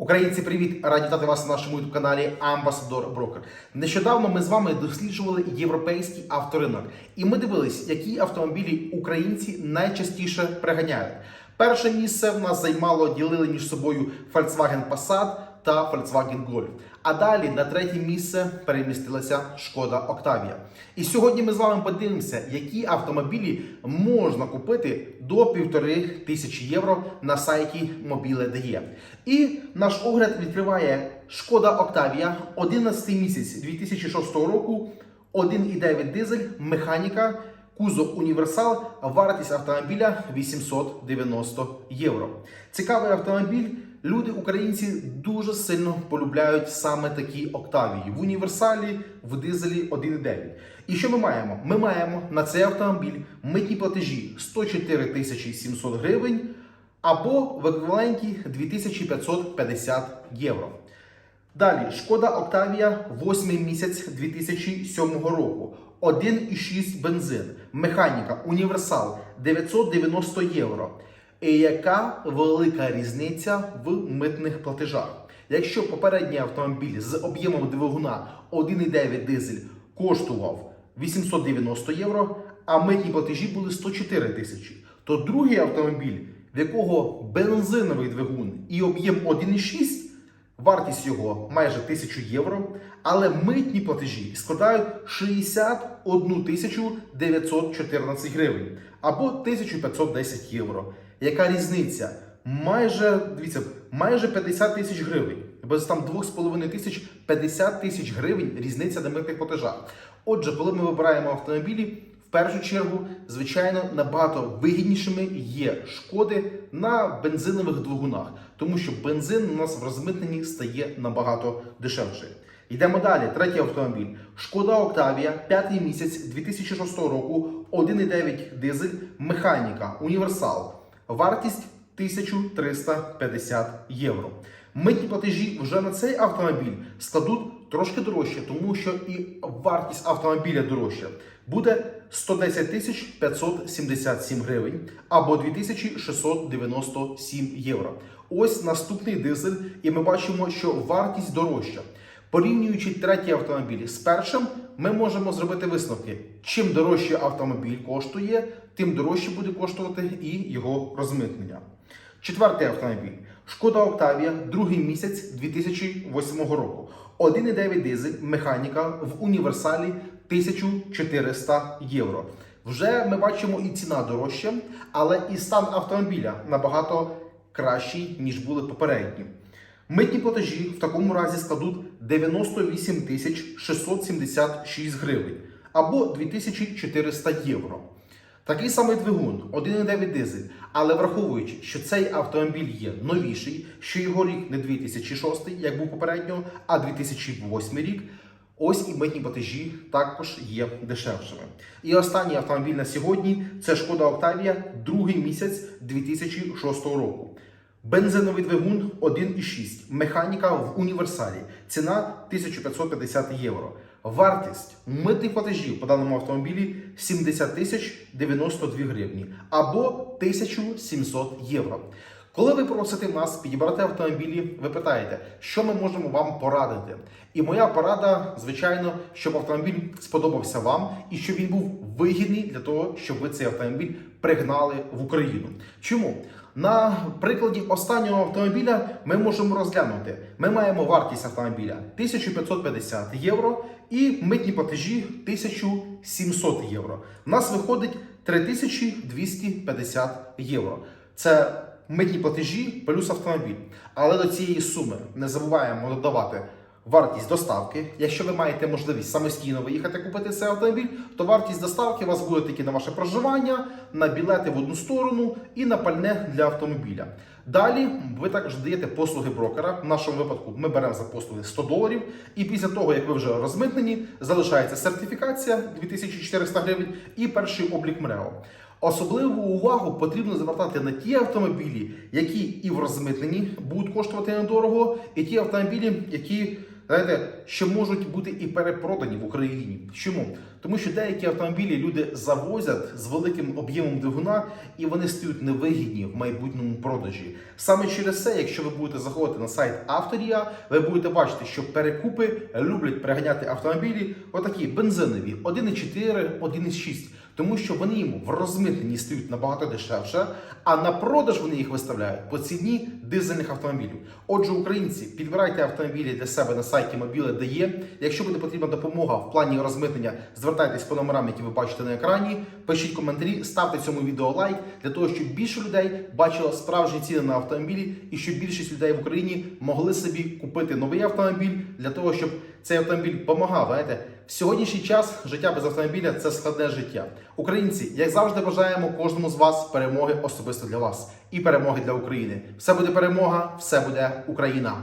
Українці, привіт! Раді вітати вас на нашому youtube каналі Амбасадор Брокер. Нещодавно ми з вами досліджували європейський авторинок, і ми дивились, які автомобілі українці найчастіше приганяють. Перше місце в нас займало ділили між собою Volkswagen Passat та Volkswagen Golf. А далі на третє місце перемістилася Шкода Octavia. І сьогодні ми з вами подивимося, які автомобілі можна купити до півтори тисячі євро на сайті Mobile.de. І наш огляд відкриває Шкода Octavia 11 місяць 2006 року, 1,9 дизель, механіка. Кузов універсал, вартість автомобіля 890 євро. Цікавий автомобіль. Люди, українці, дуже сильно полюбляють саме такі Октавії в універсалі, в дизелі 1.9. І що ми маємо? Ми маємо на цей автомобіль митні платежі 104 тисячі 700 гривень або в еквіваленті 2550 євро. Далі шкода Октавія 8 місяць 2007 року. 1,6 бензин, механіка, універсал 990 євро. І яка велика різниця в митних платежах? Якщо попередній автомобіль з об'ємом двигуна 1,9 дизель коштував 890 євро, а митні платежі були 104 тисячі, то другий автомобіль, в якого бензиновий двигун і об'єм 1,6, Вартість його майже 1000 євро, але митні платежі складають 61 тисячу 914 гривень або 1510 євро. Яка різниця? Майже дивіться, майже 50 тисяч гривень. Без там 2,5 тисяч 50 тисяч гривень різниця на митних платежах. Отже, коли ми вибираємо автомобілі, в першу чергу, звичайно, набагато вигіднішими є шкоди на бензинових двигунах, тому що бензин у нас в розмитненні стає набагато дешевше. Йдемо далі. Третій автомобіль. Шкода Октавія, п'ятий місяць 2006 року, 1,9 дизель, механіка, універсал. Вартість 1350 євро. Митні платежі вже на цей автомобіль складуть трошки дорожче, тому що і вартість автомобіля дорожча. Буде 110 тисяч 577 гривень або 2697 євро. Ось наступний дизель, і ми бачимо, що вартість дорожча. Порівнюючи третій автомобіль з першим, ми можемо зробити висновки. Чим дорожче автомобіль коштує, тим дорожче буде коштувати і його розмитнення. Четвертий автомобіль. Шкода Октавія, другий місяць 2008 року. 1,9 дизель, механіка в універсалі 1400 євро. Вже ми бачимо і ціна дорожча, але і стан автомобіля набагато кращий, ніж були попередні. Митні платежі в такому разі складуть 98 тисяч 676 гривень або 2400 євро. Такий самий двигун, 1,9 дизель, але враховуючи, що цей автомобіль є новіший, що його рік не 2006, як був попередньо, а 2008 рік. Ось і митні платежі також є дешевшими. І останній автомобіль на сьогодні це Шкода Октавія, другий місяць 2006 року. Бензиновий двигун 1,6, механіка в універсалі, ціна 1550 євро. Вартість митних платежів по даному автомобілі 70 тисяч 92 гривні або 1700 євро. Коли ви просите нас підібрати автомобілі, ви питаєте, що ми можемо вам порадити. І моя порада, звичайно, щоб автомобіль сподобався вам і щоб він був вигідний для того, щоб ви цей автомобіль пригнали в Україну. Чому? На прикладі останнього автомобіля ми можемо розглянути. Ми маємо вартість автомобіля 1550 євро і митні платежі 1700 євро. У нас виходить 3250 євро. Це митні платежі плюс автомобіль. Але до цієї суми не забуваємо додавати вартість доставки. Якщо ви маєте можливість самостійно виїхати купити цей автомобіль, то вартість доставки у вас буде тільки на ваше проживання, на білети в одну сторону і на пальне для автомобіля. Далі ви також даєте послуги брокера. В нашому випадку ми беремо за послуги 100 доларів. І після того, як ви вже розмитнені, залишається сертифікація 2400 гривень і перший облік МРЕО. Особливу увагу потрібно звертати на ті автомобілі, які і в розмитненні будуть коштувати недорого, і ті автомобілі, які знаєте, що можуть бути і перепродані в Україні. Чому? Тому що деякі автомобілі люди завозять з великим об'ємом двигуна, і вони стають невигідні в майбутньому продажі. Саме через це, якщо ви будете заходити на сайт Авторія, ви будете бачити, що перекупи люблять переганяти автомобілі, отакі бензинові 1,4, 1,6. Тому що вони їм в розмитненні стають набагато дешевше, а на продаж вони їх виставляють по ціні дизельних автомобілів. Отже, українці, підбирайте автомобілі для себе на сайті Мобіле дає. Якщо буде потрібна допомога в плані розмитнення, звертайтесь по номерам, які ви бачите на екрані. Пишіть коментарі, ставте цьому відео лайк для того, щоб більше людей бачило справжні ціни на автомобілі і щоб більшість людей в Україні могли собі купити новий автомобіль для того, щоб цей автомобіль допомагав. Знаєте, в сьогоднішній час життя без автомобіля це складне життя. Українці, як завжди, бажаємо кожному з вас перемоги особисто для вас і перемоги для України. Все буде перемога, все буде Україна.